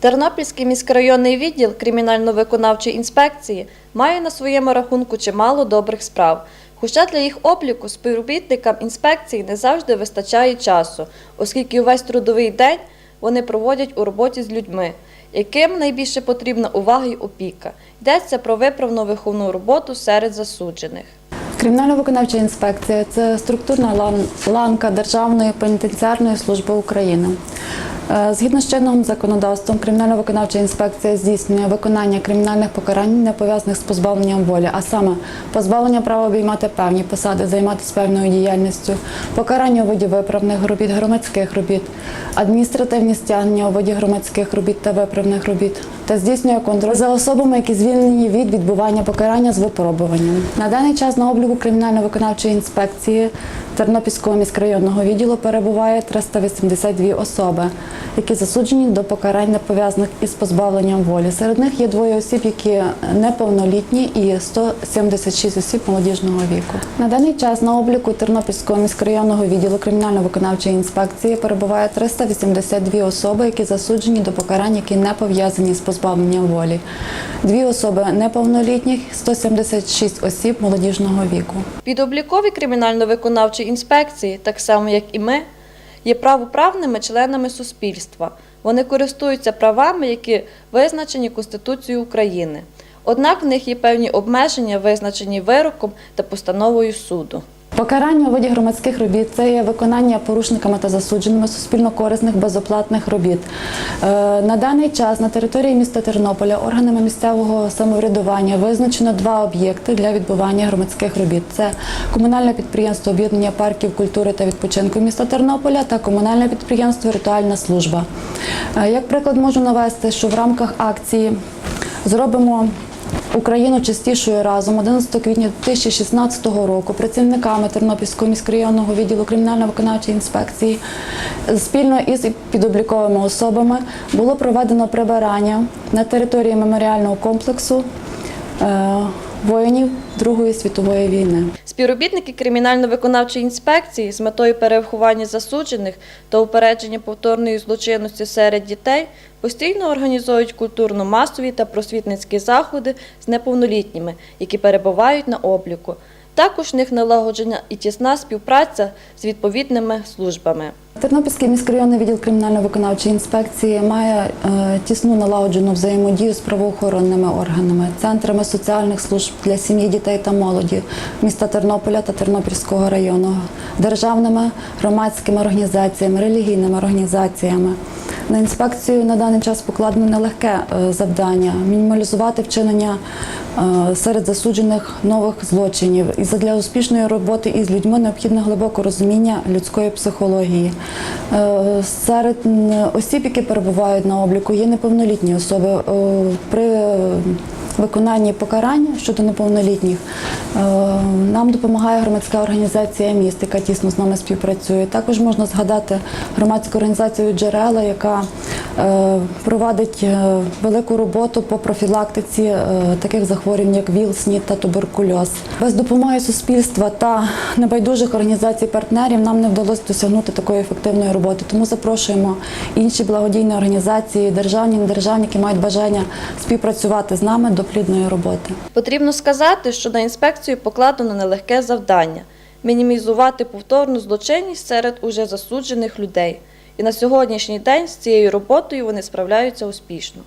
Тернопільський міськрайонний відділ кримінально-виконавчої інспекції має на своєму рахунку чимало добрих справ. Хоча для їх обліку співробітникам інспекції не завжди вистачає часу, оскільки увесь трудовий день вони проводять у роботі з людьми, яким найбільше потрібна увага й опіка. Йдеться про виправну виховну роботу серед засуджених. Кримінально-виконавча інспекція це структурна ланка Державної пенітенціарної служби України. Е, Згідно з чинним законодавством, кримінально-виконавча інспекція здійснює виконання кримінальних покарань, не пов'язаних з позбавленням волі, а саме позбавлення права обіймати певні посади, займатися певною діяльністю, покарання у виді виправних робіт, громадських робіт, адміністративні стягнення у виді громадських робіт та виправних робіт, та здійснює контроль за особами, які звільнені від відбування покарання з випробуванням. На даний час на обліку кримінально-виконавчої інспекції Тернопільського міськрайонного відділу перебуває 382 особи, які засуджені до покарань не пов'язаних із позбавленням волі. Серед них є двоє осіб, які неповнолітні, і 176 осіб молодіжного віку. На даний час на обліку Тернопільського міськрайонного відділу кримінально-виконавчої інспекції перебуває 382 особи, які засуджені до покарань, які не пов'язані з позбавленням волі. Дві особи неповнолітніх, 176 осіб молодіжного віку. Підоблікові кримінально-виконавчої інспекції, так само як і ми, є правоправними членами суспільства. Вони користуються правами, які визначені Конституцією України. Однак в них є певні обмеження, визначені вироком та постановою суду. Покарання у виді громадських робіт це є виконання порушниками та засудженими суспільно корисних безоплатних робіт. Е, На даний час на території міста Тернополя органами місцевого самоврядування визначено два об'єкти для відбування громадських робіт. Це комунальне підприємство об'єднання парків культури та відпочинку міста Тернополя та комунальне підприємство Ритуальна служба. Е, Як приклад можу навести, що в рамках акції зробимо Україну частішою разом. 11 квітня 2016 року працівниками Тернопільського міськрайонного відділу кримінально-виконавчої інспекції спільно із підобліковими особами було проведено прибирання на території меморіального комплексу е, воїнів Другої світової війни. Співробітники кримінально-виконавчої інспекції з метою перевиховання засуджених та упередження повторної злочинності серед дітей постійно організовують культурно-масові та просвітницькі заходи з неповнолітніми, які перебувають на обліку. Також в них налагоджена і тісна співпраця з відповідними службами. Тернопільський міськрайонний відділ кримінально-виконавчої інспекції має е, тісну налагоджену взаємодію з правоохоронними органами, центрами соціальних служб для сім'ї, дітей та молоді міста Тернополя та Тернопільського району, державними громадськими організаціями, релігійними організаціями. На інспекцію на даний час покладено нелегке е, завдання мінімалізувати вчинення е, серед засуджених нових злочинів. І задля успішної роботи із людьми необхідне глибоке розуміння людської психології. Е, Серед осіб, які перебувають на обліку, є неповнолітні особи. При виконанні покарань щодо неповнолітніх е, нам допомагає громадська організація міст, яка тісно з нами співпрацює. Також можна згадати громадську організацію Джерела, яка е, проводить е, велику роботу по профілактиці таких захворювань, як ВІЛ, СНІД та туберкульоз. Без допомоги суспільства та небайдужих організацій партнерів нам не вдалося досягнути такої ефективної роботи. Тому запрошуємо інші благодійні організації, державні, недержавні, які мають бажання співпрацювати з нами плідної роботи. Потрібно сказати, що на інспекцію покладено нелегке завдання мінімізувати повторну злочинність серед уже засуджених людей. І на сьогоднішній день з цією роботою вони справляються успішно.